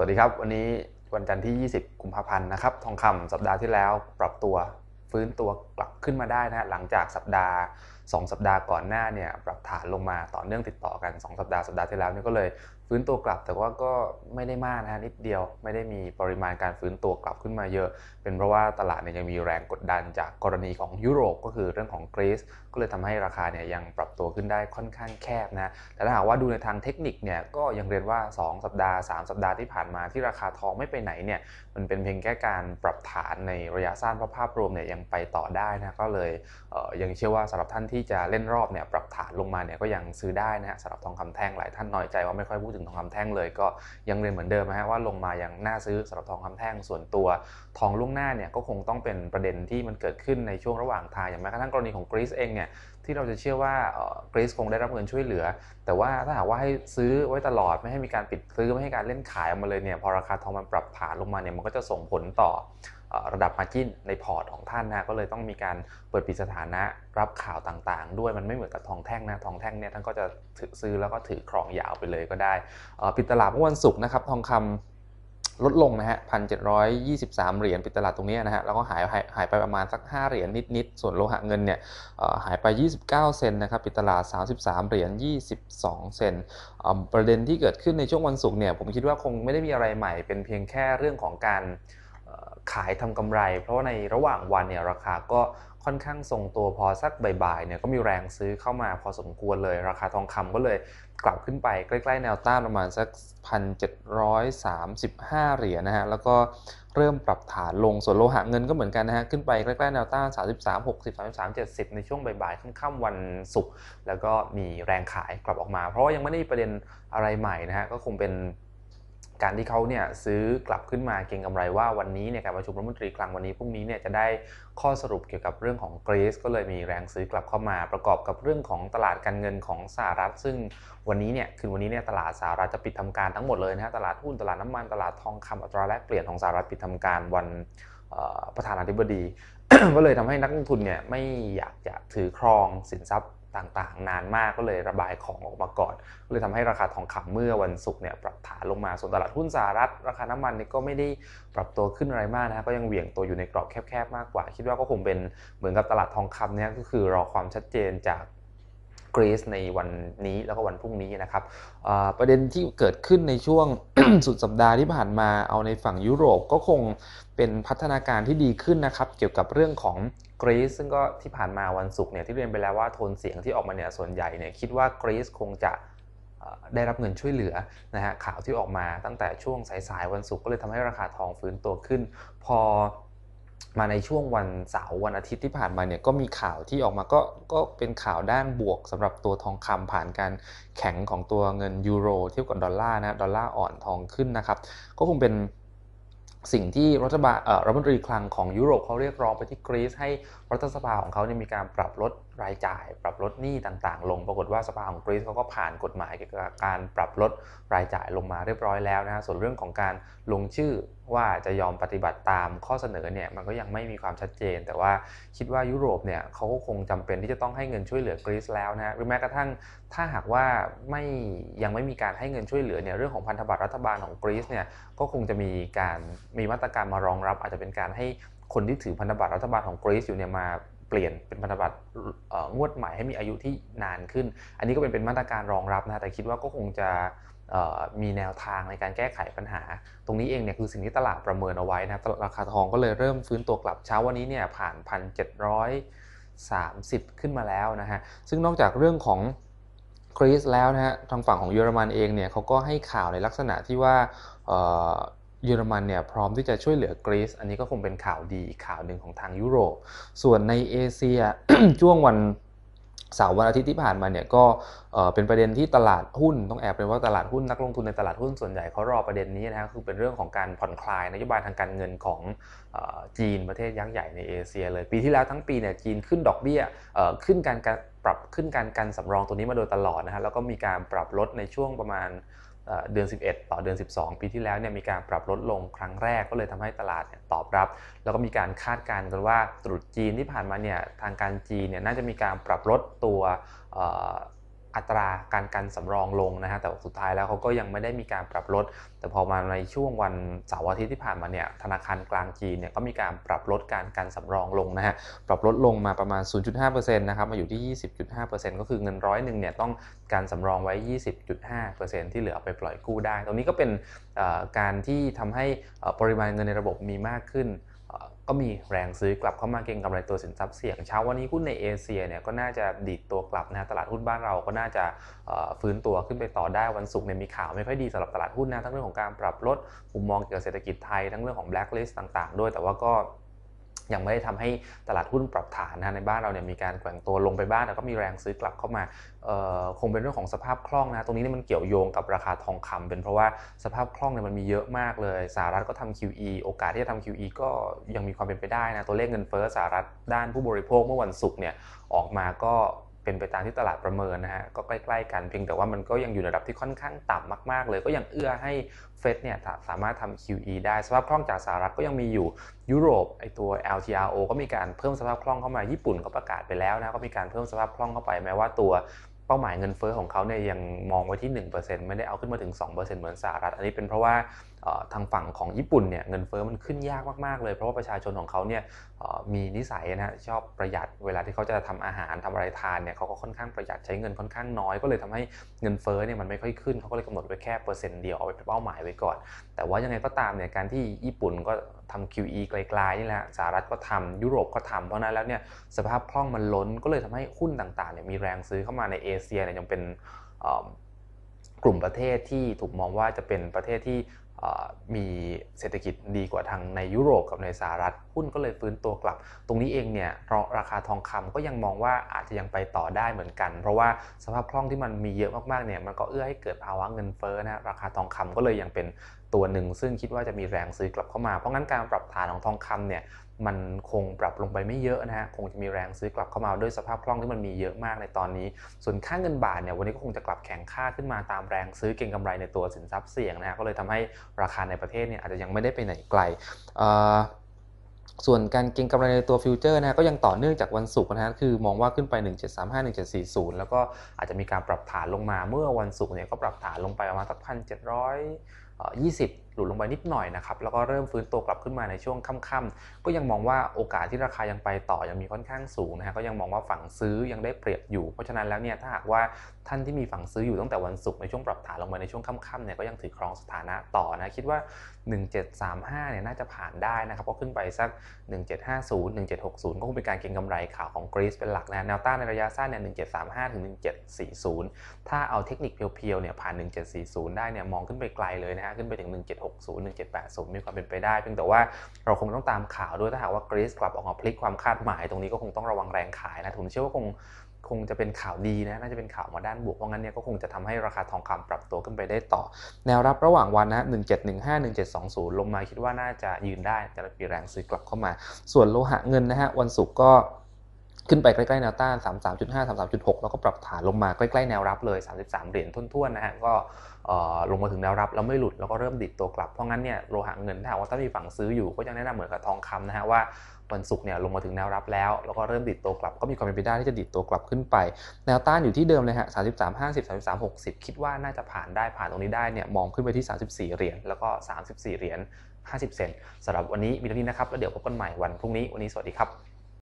วัสดีครับ วันนี้วันจันทร์ที่ 20 กุมภาพันธ์นะครับ ทองคำสัปดาห์ที่แล้วปรับตัวฟื้นตัวกลับขึ้นมาได้นะหลังจากสัปดาห์ 2 สัปดาห์ก่อนหน้าเนี่ยปรับฐานลงมาต่อเนื่องติดต่อกัน 2 สัปดาห์สัปดาห์ที่แล้วเนี่ยก็เลย ฟื้นตัวกลับแต่ว่าก็ไม่ได้มากนะนิดเดียว ไม่ได้มีปริมาณการฟื้นตัวกลับขึ้นมาเยอะ เป็นเพราะว่าตลาดเนี่ยยังมีแรงกดดันจากกรณีของยุโรปก็คือเรื่องของกรีซก็เลยทำให้ราคาเนี่ยยังปรับตัวขึ้นได้ค่อนข้างแคบนะแต่ถ้าหากว่าดูในทางเทคนิคเนี่ยก็ยังเรียนว่า 2 สัปดาห์ 3 สัปดาห์ที่ผ่านมาที่ราคาทองไม่ไปไหนเนี่ยมันเป็นเพียงแค่การปรับฐานในระยะสั้นเพราะภาพรวมเนี่ยยังไปต่อได้นะก็เลยเยังเชื่อว่าสำหรับท่านที่จะเล่นรอบเนี่ยปรับฐานลงมาเนี่ยก็ยังซื้อได้นะฮะสำหรับทองคำแท่งหลายท่านน้อยใจว่าไม่ค่อยพูดถึงทองคำแท่งเลยก็ยังเรียนเหมือนเดิมนะฮะว่าลงมายังน่าซื้อสำหรับทองคำแท่งส่วนตัว ทองล่วงหน้าเนี่ยก็คงต้องเป็นประเด็นที่มันเกิดขึ้นในช่วงระหว่างทางอย่างแม้กระทั่งกรณีของกรีซเองเนี่ยที่เราจะเชื่อว่ากรีซคงได้รับเงินช่วยเหลือ แต่ว่าถ้าหากว่าให้ซื้อไว้ตลอดไม่ให้มีการปิดซื้อไม่ให้การเล่นขายออกมาเลยเนี่ยพอราคาทองมันปรับฐานลงมาเนี่ยมันก็จะส่งผลต่อ ระดับมาจิ้นในพอร์ตของท่านนะก็เลยต้องมีการเปิดปิดสถานะรับข่าวต่างๆ ด้วยมันไม่เหมือนกับทองแท่งนะทองแท่งเนี่ยท่านก็จะถือซื้อแล้วก็ถือครองยาวไปเลยก็ได้ปิดตลาดเมื่อวันศุกร์นะครับทองคำลดลงนะฮะพันเจ็ดร้อยยี่สิบสามเหรียญปิดตลาดตรงนี้นะฮะ แล้วก็หายหายหายไปประมาณสัก5เหรียญนิดๆ ส่วนโลหะเงินเนี่ยหายไป29เซนนะครับปิดตลาด33เหรียญ22เซนประเด็นที่เกิดขึ้นในช่วงวันศุกร์เนี่ยผมคิดว่าคงไม่ได้มีอะไรใหม่เป็นเพียงแค่เรื่องของการ ขายทำกำไร เพราะว่าในระหว่างวันเนี่ยราคาก็ค่อนข้างทรงตัวพอสักบ่ายๆเนี่ยก็มีแรงซื้อเข้ามาพอสมควรเลย ราคาทองคำก็เลยกลับขึ้นไปใกล้ๆแนวต้านประมาณสัก 1,735 เหรียญนะฮะแล้วก็เริ่มปรับฐานลงส่วนโลหะเงินก็เหมือนกันนะฮะขึ้นไปใกล้ๆแนวต้าน 33 60 33 70 ในช่วงบ่ายๆค่ำๆวันศุกร์แล้วก็มีแรงขายกลับออกมา เพราะว่ายังไม่ได้ประเด็นอะไรใหม่นะฮะก็คงเป็น การที่เขาเนี่ยซื้อกลับขึ้นมาเก็งกำไรว่าวันนี้เนี่ยการประชุมรัฐมนตรีคลังวันนี้พรุ่งนี้เนี่ยจะได้ข้อสรุปเกี่ยวกับเรื่องของกรีซก็เลยมีแรงซื้อกลับเข้ามาประกอบกับเรื่องของตลาดการเงินของสหรัฐ ซึ่งวันนี้เนี่ยคือวันนี้เนี่ยตลาดสหรัฐจะปิดทำการทั้งหมดเลยนะฮะตลาดหุ้นตลาดน้ำมันตลาดทองคำอัตราแลกเปลี่ยนของสหรัฐปิดทำการวันประธานาธิบดี ก็เลยทำให้นักลงทุนเนี่ยไม่อยากจะถือครองสินทรัพย์ต่างๆ นานมากก็เลยระบายของออกมาก่อนก็เลยทำให้ราคาทองคำเมื่อวันศุกร์เนี่ยปรับ ลงมา ส่วนตลาดหุ้นสหรัฐ ราคาน้ำมันนี่ก็ไม่ได้ปรับตัวขึ้นอะไรมากนะก็ยังเหวี่ยงตัวอยู่ในกรอบแคบๆมากกว่า คิดว่าก็คงเป็นเหมือนกับตลาดทองคำเนี่ยก็คือรอความชัดเจนจากกรีซในวันนี้แล้วก็วันพรุ่งนี้นะครับประเด็นที่เกิดขึ้นในช่วงสุดสัปดาห์ที่ผ่านมาเอาในฝั่งยุโรปก็คงเป็นพัฒนาการที่ดีขึ้นนะครับ เกี่ยวกับเรื่องของกรีซซึ่งก็ที่ผ่านมาวันศุกร์เนี่ยที่เรียนไปแล้วว่าโทนเสียงที่ออกมาเนี่ยส่วนใหญ่เนี่ยคิดว่ากรีซคงจะ ได้รับเงินช่วยเหลือนะฮะข่าวที่ออกมาตั้งแต่ช่วงสายๆวันศุกร์ก็เลยทำให้ราคาทองฟื้นตัวขึ้น พอมาในช่วงวันเสาร์วันอาทิตย์ที่ผ่านมาเนี่ยก็มีข่าวที่ออกมาก็ก็เป็นข่าวด้านบวกสำหรับตัวทองคำผ่านการแข็งของตัวเงินยูโรเทียบกับดอลลาร์นะดอลลาร์อ่อนทองขึ้นนะครับ ก็คงเป็นสิ่งที่รัฐบาลรัฐมนตรีคลังของยุโรปเขาเรียกร้องไปที่กรีซให้รัฐสภาของเขาเนี่ยมีการปรับลด รายจ่าย ปรับลดหนี้ต่างๆ ลง ปรากฏว่าสภาของกรีซเขาก็ผ่านกฎหมายเกี่ยวกับการปรับลดรายจ่ายลงมาเรียบร้อยแล้วนะส่วนเรื่องของการลงชื่อว่าจะยอมปฏิบัติตามข้อเสนอเนี่ยมันก็ยังไม่มีความชัดเจน แต่ว่าคิดว่ายุโรปเนี่ยเขาก็คงจำเป็นที่จะต้องให้เงินช่วยเหลือกรีซแล้วนะหรือแม้กระทั่งถ้าหากว่าไม่ยังไม่มีการให้เงินช่วยเหลือเนี่ยเรื่องของพันธบัตรรัฐบาลของกรีซเนี่ยก็คงจะมีการมีมาตรการมารองรับ อาจจะเป็นการให้คนที่ถือพันธบัตรรัฐบาลของกรีซอยู่เนี่ยมา เปลี่ยนเป็นพันธบัตรงวดใหม่ให้มีอายุที่นานขึ้น อันนี้ก็เป็นเป็นมาตรการรองรับนะแต่คิดว่าก็คงจะมีแนวทางในการแก้ไขปัญหา ตรงนี้เองเนี่ยคือสิ่งที่ตลาดประเมินเอาไว้นะราคาทองก็เลยเริ่มฟื้นตัวกลับเช้าวันนี้เนี่ยผ่าน 1,730 ขึ้นมาแล้วนะฮะซึ่งนอกจากเรื่องของกรีซแล้วนะฮะทางฝั่งของเยอรมันเองเนี่ยเขาก็ให้ข่าวในลักษณะที่ว่า เยอรมันเนี่ยพร้อมที่จะช่วยเหลือกรีซอันนี้ก็คงเป็นข่าวดีอีกข่าวหนึ่งของทางยุโรป ส่วนในเอเชียช่วงวันเสาร์วันอาทิตย์ที่ผ่านมาเนี่ยก็เป็นประเด็นที่ตลาดหุ้นต้องแอบเป็นว่าตลาดหุ้นนักลงทุนในตลาดหุ้นส่วนใหญ่เขารอประเด็นนี้นะครคือเป็นเรื่องของการผ่อนคลายนโยบายทางการเงินของจีนประเทศยักษ์ใหญ่ในเอเชียเลยปีที่แล้วทั้งปีเนี่ยจีนขึ้นดอกเบี้ยขึ้นการปรับขึ้นการกันสำรองตัวนี้มาโดยตลอดนะฮะแล้วก็มีการปรับลดในช่วงประมาณ เดือน 11 ต่อเดือน 12 ปีที่แล้วเนี่ยมีการปรับลดลงครั้งแรกก็เลยทำให้ตลาดเนี่ยตอบรับ แล้วก็มีการคาดการณ์กันว่าตรุษจีนที่ผ่านมาเนี่ยทางการจีนเนี่ยน่าจะมีการปรับลดตัว อัตราการกันสำรองลงนะฮะแต่สุดท้ายแล้วเขาก็ยังไม่ได้มีการปรับลด แต่พอมาในช่วงวันเสาร์อาทิตย์ที่ผ่านมาเนี่ยธนาคารกลางจีนเนี่ยก็มีการปรับลดการกันสำรองลงนะฮะปรับลดลงมาประมาณ 0.5%นะครับมาอยู่ที่ 20.5%ก็คือเงินร้อยหนึ่งเนี่ยต้องการสำรองไว้ 20.5%ที่เหลือไปปล่อยกู้ได้ ตรงนี้ก็เป็นการที่ทำให้ปริมาณเงินในระบบมีมากขึ้น ก็มีแรงซื้อกลับเข้ามาเก็งกำไรตัวสินทรัพย์เสี่ยงเช้าวันนี้หุ้นในเอเชียเนี่ยก็น่าจะดีดตัวกลับนะตลาดหุ้นบ้านเราก็น่าจะฟื้นตัวขึ้นไปต่อได้วันศุกร์เนี่ยมีข่าวไม่ค่อยดีสำหรับตลาดหุ้นนะทั้งเรื่องของการปรับลดมุมมองเกี่ยวกับเศรษฐกิจไทยทั้งเรื่องของแบล็คลิสต์ต่าง ๆ ด้วยแต่ว่าก็ ยังไม่ได้ทำให้ตลาดหุ้นปรับฐานนะในบ้านเราเนี่ยมีการแกว่งตัวลงไปบ้างแต่ก็มีแรงซื้อกลับเข้ามาคงเป็นเรื่องของสภาพคล่องนะตรงนี้นี่มันเกี่ยวโยงกับราคาทองคำเป็นเพราะว่าสภาพคล่องเนี่ยมันมีเยอะมากเลยสหรัฐก็ทำ QE โอกาสที่จะทำ QE ก็ยังมีความเป็นไปได้นะตัวเลขเงินเฟ้อสหรัฐด้านผู้บริโภคเมื่อวันศุกร์เนี่ยออกมาก็ เป็นไปตามที่ตลาดประเมินนะฮะก็ใกล้ๆกันเพียงแต่ว่ามันก็ยังอยู่ในระดับที่ค่อนข้างต่ำมากๆ เลยก็ยังเอื้อให้เฟดเนี่ยสามารถทำ QE ได้สภาพคล่องจากสหรัฐก็ยังมีอยู่ยุโรปไอตัว LTRO ก็มีการเพิ่มสภาพคล่องเข้ามาญี่ปุ่นก็ประกาศไปแล้วนะก็มีการเพิ่มสภาพคล่องเข้าไปแม้ว่าตัวเป้าหมายเงินเฟ้อของเขาเนี่ยยังมองไว้ที่ 1%ไม่ได้เอาขึ้นมาถึง 2%เหมือนสหรัฐ อันนี้เป็นเพราะว่าทางฝั่งของญี่ปุ่นเนี่ยเงินเฟ้อมันขึ้นยากมากๆเลย เพราะว่าประชาชนของเขาเนี่ยมีนิสัยนะชอบประหยัดเวลาที่เขาจะทำอาหารทำอะไรทานเนี่ยเขาก็ค่อนข้างประหยัดใช้เงินค่อนข้างน้อยก็เลยทำให้เงินเฟ้อเนี่ยมันไม่ค่อยขึ้นเขาก็เลยกำหนดไว้แค่เปอร์เซ็นต์เดียวเอาไว้เป็นเป้าหมายไว้ก่อน แต่ว่ายังไงก็ตามเนี่ยการที่ญี่ปุ่นก็ทำ QE ไกลๆนี่แหละสหรัฐก็ทำยุโรปก็ทำเพราะนั้นแล้วเนี่ยสภาพคล่องมันล้นก็เลยทำให้หุ้นต่างๆเนี่ยมีแรงซื้อเข้ามาในเอเชียเนี่ยยังเป็นกลุ่มประเทศที่ถูกมองว่าจะเป็นประเทศที่ มีเศรษฐกิจดีกว่าทางในยุโรปกับในสหรัฐหุ้นก็เลยฟื้นตัวกลับ ตรงนี้เองเนี่ยราคาทองคำก็ยังมองว่าอาจจะยังไปต่อได้เหมือนกัน เพราะว่าสภาพคล่องที่มันมีเยอะมากๆเนี่ยมันก็เอื้อให้เกิดภาวะเงินเฟ้อนะราคาทองคำก็เลยยังเป็นตัวหนึ่ง ซึ่งคิดว่าจะมีแรงซื้อกลับเข้ามา เพราะงั้นการปรับฐานของทองคำเนี่ยมันคงปรับลงไปไม่เยอะนะฮะ คงจะมีแรงซื้อกลับเข้ามาด้วยสภาพคล่องที่มันมีเยอะมากในตอนนี้ ส่วนค่าเงินบาทเนี่ยวันนี้ก็คงจะกลับแข็งค่าขึ้นมาตามแรงซื้อเก็งกำไรในตัวสินทรัพย์เสี่ยงนะฮะ ก็เลยทำให้ราคาในประเทศเนี่ยอาจจะยังไม่ได้ไปไหนไกล ส่วนการเก็งกำไรในตัวฟิวเจอร์นะก็ยังต่อเนื่องจากวันศุกร์นะคือมองว่าขึ้นไป 1735 1740 แล้วก็อาจจะมีการปรับฐานลงมาเมื่อวันศุกร์เนี่ยก็ปรับฐานลงไปประมาณสักพันเจ็ดร้อย 20 หลุดลงไปนิดหน่อยนะครับ แล้วก็เริ่มฟื้นตัวกลับขึ้นมาในช่วงค่ำๆก็ยังมองว่าโอกาสที่ราคายังไปต่อยังมีค่อนข้างสูงนะฮะก็ยังมองว่าฝั่งซื้อยังได้เปรียบอยู่ เพราะฉะนั้นแล้วเนี่ยถ้าหากว่าท่านที่มีฝั่งซื้ออยู่ตั้งแต่วันศุกร์ในช่วงปรับฐานลงมาในช่วงค่ำๆเนี่ยก็ยังถือครองสถานะต่อนะคิดว่า 1735เนี่ยน่าจะผ่านได้นะครับก็ขึ้นไปสัก 1750 1760 ก็คงเป็นการเก็งกำไรข่าวของกรีซเป็นหลักนะแนวต้านในระยะสั้นเนี่ย1735ถึง1740 ถ้าเอาเทคนิคเพียวๆเนี่ยผ่าน 1740 ได้เนี่ยมองขึ้นไปไกลเลยนะฮะขึ้นไปถึง 1760 1780 มีความเป็นไปได้เพียงแต่ว่าเราคงต้องตามข่าวด้วยถ้าหากว่ากรีซกลับออกมาพลิกความคาดหมายตรงนี้ก็คงต้องระวังแรงขายนะผมเชื่อว่าคงคงจะเป็นข่าวดีนะน่าจะเป็นข่าวมาด้านบวกเพราะงั้นเนี่ยก็คงจะทำให้ราคาทองคำปรับตัวขึ้นไปได้ต่อ แนวรับระหว่างวันนะ1715 1720 ลงมาคิดว่าน่าจะยืนได้จะมีแรงซื้อกลับเข้ามา ส่วนโลหะเงินนะฮะวันศุกร์ก็ ขึ้นไปใกล้ ๆ แนวต้าน 33.5 33.6 แล้วก็ปรับฐานลงมาใกล้ ๆ แนวรับเลย 33 เหรียญทุ่นๆนะฮะ ก็ลงมาถึงแนวรับแล้วไม่หลุดแล้วก็เริ่มดิดตัวกลับ เพราะงั้นเนี่ยโลหะเงินถ้าว่าถ้ามีฝั่งซื้ออยู่ก็ยังแนะนำเหมือนกับทองคำนะฮะว่าวันศุกร์เนี่ยลงมาถึงแนวรับแล้ว แล้วก็เริ่มดิดตัวกลับ ก็มีความเป็นไปได้ที่จะดิดตัวกลับขึ้นไป แนวต้านอยู่ที่เดิมเลยฮะ 33 50 33 60 คิดว่าน่าจะผ่านได้ผ่านตรงนี้ได้เนี่ยมองขึ้นไปที่ 34 เหรียญแล้วก็ 34 เหรียญ50 เซนสำหรับวันนี้มีเท่านี้นะครับแล้วเดี๋ยวพบกันใหม่วันพรุ่งนี้วันนี้สวัสดีครับ